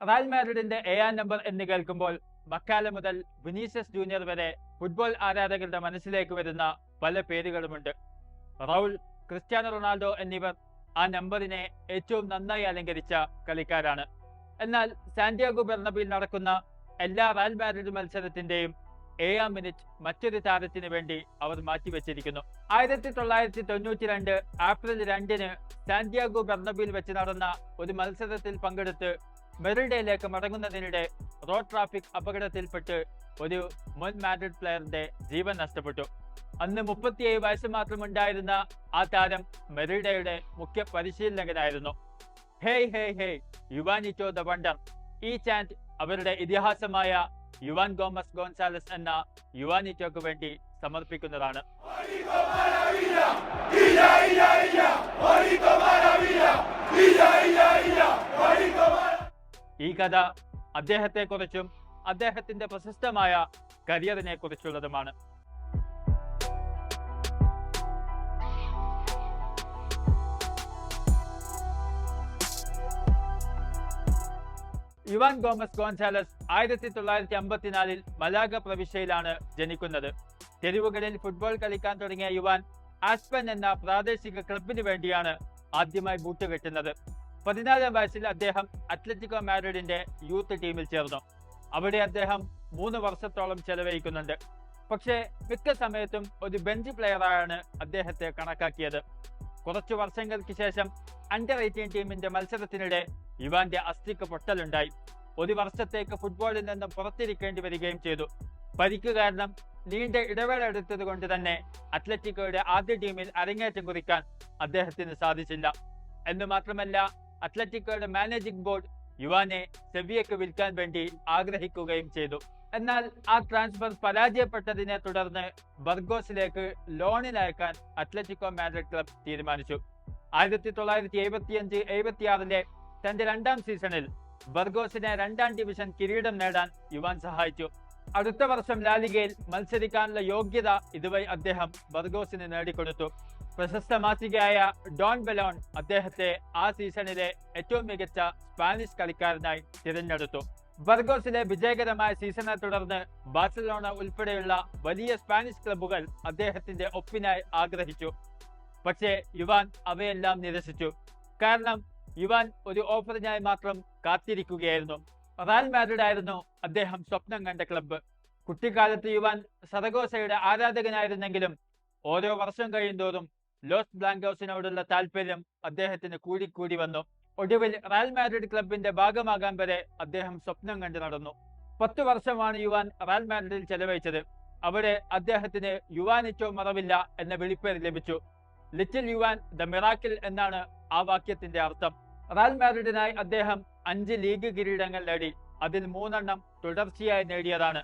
Real മാഡ്രിഡിന്റെ ഏഴാം number എന്ന് കേൾക്കുമ്പോൾ മക്കാല മുതൽ വിനീഷ്യസ് ജൂനിയർ വരെ ഫുട്ബോൾ ആരാധകരുടെ മനസ്സിലേക്ക് വരുന്ന പല പേരുകളുമുണ്ട്. റൗൾ ക്രിസ്ത്യാനോ റൊണാൾഡോ എന്നിവർ ആ നമ്പറിനെ ഏറ്റവും നന്നായി അലങ്കരിച്ച കളിക്കാരാണ്. എന്നാൽ സാന്റിയാഗോ ബെർണബിയിൽ നടക്കുന്ന എല്ലാ റയൽ മാഡ്രിഡ് മത്സരത്തിന്റെയും ഏഴാം മിനിറ്റ് മറ്റൊരു താരത്തിന് വേണ്ടി അവർ മാറ്റിവെച്ചിരിക്കുന്നു. ആയിരത്തി തൊള്ളായിരത്തി തൊണ്ണൂറ്റി രണ്ട് ഏപ്രിൽ രണ്ടിന് സാന്റിയാഗോ ബെർണബിയിൽ വെച്ച് നടന്ന ഒരു മത്സരത്തിൽ പങ്കെടുത്ത് മെറിഡയിലേക്ക് മടങ്ങുന്നതിനിടെ റോഡ് ട്രാഫിക് അപകടത്തിൽപ്പെട്ട് ഒരു മുൻ മാഡ്രിഡ് പ്ലെയറിന്റെ ജീവൻ നഷ്ടപ്പെട്ടു. അന്ന് മുപ്പത്തിയേഴ് വയസ്സ് മാത്രം ഉണ്ടായിരുന്ന ആ താരം മെറിഡയുടെ മുഖ്യ പരിശീലകനായിരുന്നു. Hey hey hey Juanito the wonder. ഈ ചാൻഡ് അവരുടെ ഇതിഹാസമായ യുവാൻ ഗോമസ് ഗോൺസാലസ് എന്ന യുവാനിറ്റോക്ക് വേണ്ടി സമർപ്പിക്കുന്നതാണ്. കഥ അദ്ദേഹത്തെക്കുറിച്ചും അദ്ദേഹത്തിന്റെ പ്രശസ്തമായ കരിയറിനെ കുറിച്ചുള്ളതുമാണ് യുവാൻ ഗോമസ് ഗോൺസാലസ് ആയിരത്തി തൊള്ളായിരത്തി അമ്പത്തിനാലിൽ മലാഗ പ്രവിശ്യയിലാണ് ജനിക്കുന്നത്. തെരുവുകളിൽ ഫുട്ബോൾ കളിക്കാൻ തുടങ്ങിയ യുവാൻ ആസ്പൻ എന്ന പ്രാദേശിക ക്ലബിന് വേണ്ടിയാണ് ആദ്യമായി ബൂട്ട് കെട്ടുന്നത്. പതിനാലാം വയസ്സിൽ അദ്ദേഹം അത്ലറ്റിക്കോ മാഡ്രിഡിന്റെ യൂത്ത് ടീമിൽ ചേർന്നു. അവിടെ അദ്ദേഹം മൂന്ന് വർഷത്തോളം ചെലവഴിക്കുന്നുണ്ട്. പക്ഷേ മിക്ക സമയത്തും ഒരു ബെഞ്ച് പ്ലെയറായാണ് അദ്ദേഹത്തെ കണക്കാക്കിയത്. കുറച്ചു വർഷങ്ങൾക്ക് ശേഷം അണ്ടർ എയ്റ്റീൻ ടീമിന്റെ മത്സരത്തിനിടെ യുവാന്റെ അസ്ഥിക്ക് പൊട്ടലുണ്ടായി. ഒരു വർഷത്തേക്ക് ഫുട്ബോളിൽ നിന്നും പുറത്തിരിക്കേണ്ടി വരികയും ചെയ്തു. പരിക്ക് കാരണം നീണ്ട ഇടവേള എടുത്തത് കൊണ്ട് തന്നെ അത്ലറ്റിക്കോയുടെ ആദ്യ ടീമിൽ അരങ്ങേറ്റം കുറിക്കാൻ അദ്ദേഹത്തിന് സാധിച്ചില്ല. എന്ന് മാത്രമല്ല അത്ലറ്റിക്കോയുടെ മാനേജിംഗ് ബോർഡ് യുവാനെ സെവിയക്ക് വിൽക്കാൻ വേണ്ടി ആഗ്രഹിക്കുകയും ചെയ്തു. എന്നാൽ ആ ട്രാൻസ്ഫർ പരാജയപ്പെട്ടതിനെ തുടർന്ന് ബർഗോസിലേക്ക് ലോണിൽ അയക്കാൻ അത്ലറ്റിക്കോ മാഡ്രിഡ് ക്ലബ് തീരുമാനിച്ചു. ആയിരത്തി തൊള്ളായിരത്തി എഴുപത്തിയഞ്ച് എഴുപത്തിയാറിലെ തന്റെ രണ്ടാം സീസണിൽ ബർഗോസിനെ രണ്ടാം ഡിവിഷൻ കിരീടം നേടാൻ യുവാൻ സഹായിച്ചു. അടുത്ത വർഷം ലാലിഗയിൽ മത്സരിക്കാനുള്ള യോഗ്യത ഇതുവഴി അദ്ദേഹം ബർഗോസിന് നേടിക്കൊടുത്തു. പ്രശസ്ത മാസികയായ ഡോൺ ബെലോൺ അദ്ദേഹത്തെ ആ സീസണിലെ ഏറ്റവും മികച്ച സ്പാനിഷ് കളിക്കാരനായി തിരഞ്ഞെടുത്തു. ബർഗോസിലെ വിജയകരമായ സീസണെ തുടർന്ന് ബാഴ്സലോണ ഉൾപ്പെടെയുള്ള വലിയ സ്പാനിഷ് ക്ലബ്ബുകൾ അദ്ദേഹത്തിന്റെ ഒപ്പിനായി ആഗ്രഹിച്ചു. പക്ഷേ യുവാൻ അവയെല്ലാം നിരസിച്ചു. കാരണം യുവാൻ ഒരു ഓഫറിനായി മാത്രം കാത്തിരിക്കുകയായിരുന്നു. റയൽ മാഡ്രിഡ് ആയിരുന്നു അദ്ദേഹം സ്വപ്നം കണ്ട ക്ലബ്ബ്. കുട്ടിക്കാലത്ത് യുവാൻ സറഗോസയുടെ ആരാധകനായിരുന്നെങ്കിലും ഓരോ വർഷം കഴിയുന്തോറും ലോസ് ബ്ലാങ്കോസിനോടുള്ള താല്പര്യം അദ്ദേഹത്തിന് കൂടിക്കൂടി വന്നു. ഒടുവിൽ റയൽ മാഡ്രിഡ് ക്ലബിന്റെ ഭാഗമാകാൻ വരെ അദ്ദേഹം സ്വപ്നം കണ്ടു നടന്നു. പത്തു വർഷമാണ് യുവാൻ റയൽ മാഡ്രിഡിൽ ചെലവഴിച്ചത്. അവിടെ അദ്ദേഹത്തിന് യുവാനിച്ചോ മറവില്ല എന്ന വിളിപ്പേര് ലഭിച്ചു. ലിറ്റിൽ യുവാൻ ദ മിറാക്കിൽ എന്നാണ് ആ വാക്യത്തിന്റെ അർത്ഥം. റയൽ മാഡ്രിഡിനായി അദ്ദേഹം അഞ്ച് ലീഗ് കിരീടങ്ങൾ നേടി. അതിൽ മൂന്നെണ്ണം തുടർച്ചയായി നേടിയതാണ്.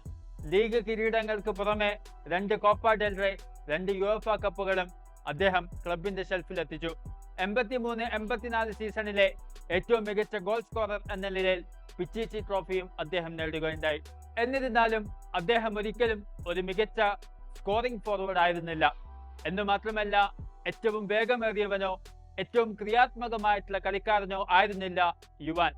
ലീഗ് കിരീടങ്ങൾക്ക് പുറമെ രണ്ട് കോപ്പ ഡെൽറേ രണ്ട് യുഎഫ കപ്പുകളും അദ്ദേഹം ക്ലബിന്റെ ഷെൽഫിൽ എത്തിച്ചു. എൺപത്തിമൂന്ന് എൺപത്തിനാല് സീസണിലെ ഏറ്റവും മികച്ച ഗോൾ സ്കോറർ എന്ന നിലയിൽ പിച്ചിച്ചി ട്രോഫിയും അദ്ദേഹം നേടുകയുണ്ടായി. എന്നിരുന്നാലും അദ്ദേഹം ഒരിക്കലും ഒരു മികച്ച സ്കോറിംഗ് ഫോർവേഡ് ആയിരുന്നില്ല. എന്ന് മാത്രമല്ല ഏറ്റവും വേഗമേറിയവനോ ഏറ്റവും ക്രിയാത്മകമായിട്ടുള്ള കളിക്കാരനോ ആയിരുന്നില്ല യുവാൻ.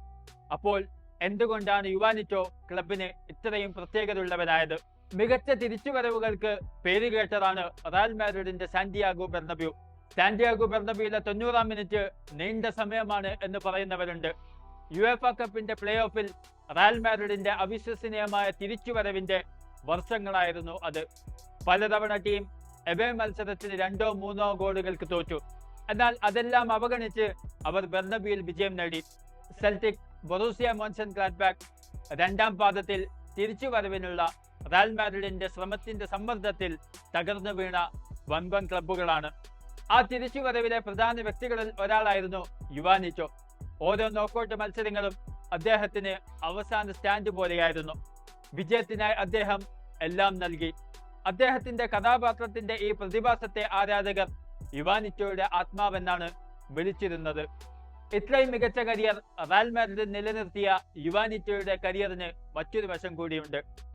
അപ്പോൾ എന്തുകൊണ്ടാണ് യുവാനിറ്റോ ക്ലബിന് ഇത്രയും പ്രത്യേകത ഉള്ളവനായത് മികച്ച തിരിച്ചുവരവുകൾക്ക് പേരുകേട്ടതാണ് റയൽ മാഡ്രിഡിന്റെ സാന്റിയാഗോ ബെർണബ്യൂ. സാന്റിയാഗോ ബെർണബ്യൂയിലെ തൊണ്ണൂറാം മിനിറ്റ് നീണ്ട സമയമാണ് എന്ന് പറയുന്നവരുണ്ട്. യു എഫ് കപ്പിന്റെ പ്ലേ ഓഫിൽ റയൽ മാഡ്രിഡിന്റെ അവിശ്വസനീയമായ തിരിച്ചുവരവിന്റെ വർഷങ്ങളായിരുന്നു അത്. പലതവണ ടീം എബേ മത്സരത്തിന് രണ്ടോ മൂന്നോ ഗോളുകൾക്ക് തോറ്റു. എന്നാൽ അതെല്ലാം അവഗണിച്ച് അവർ ബെർണബിയിൽ വിജയം നേടി. സെൽറ്റിക് ബൊറൂസിയ മോൻസൺ ഗ്ലാഡ്ബാക്ക് രണ്ടാം പാദത്തിൽ തിരിച്ചുവരവിനുള്ള റയൽ മാഡ്രിഡിന്റെ ശ്രമത്തിന്റെ സമ്മർദ്ദത്തിൽ തകർന്നു വീണ വൻവൻ ക്ലബ്ബുകളാണ്. ആ തിരിച്ചുവരവിലെ പ്രധാന വ്യക്തികളിൽ ഒരാളായിരുന്നു യുവാനിച്ചോ. ഓരോ നോക്കൌട്ട് മത്സരങ്ങളും അദ്ദേഹത്തിന് അവസാന സ്റ്റാൻഡ് പോലെയായിരുന്നു. വിജയത്തിനായി അദ്ദേഹം എല്ലാം നൽകി. അദ്ദേഹത്തിന്റെ കഥാപാത്രത്തിന്റെ ഈ പ്രതിഭാസത്തെ ആരാധകർ യുവാനിറ്റോയുടെ ആത്മാവെന്നാണ് വിളിച്ചിരുന്നത്. ഇത്രയും മികച്ച കരിയർ റയൽ മാഡ്രിഡ് നിലനിർത്തിയ യുവാനിറ്റോയുടെ കരിയറിന് മറ്റൊരു വശം കൂടിയുണ്ട്.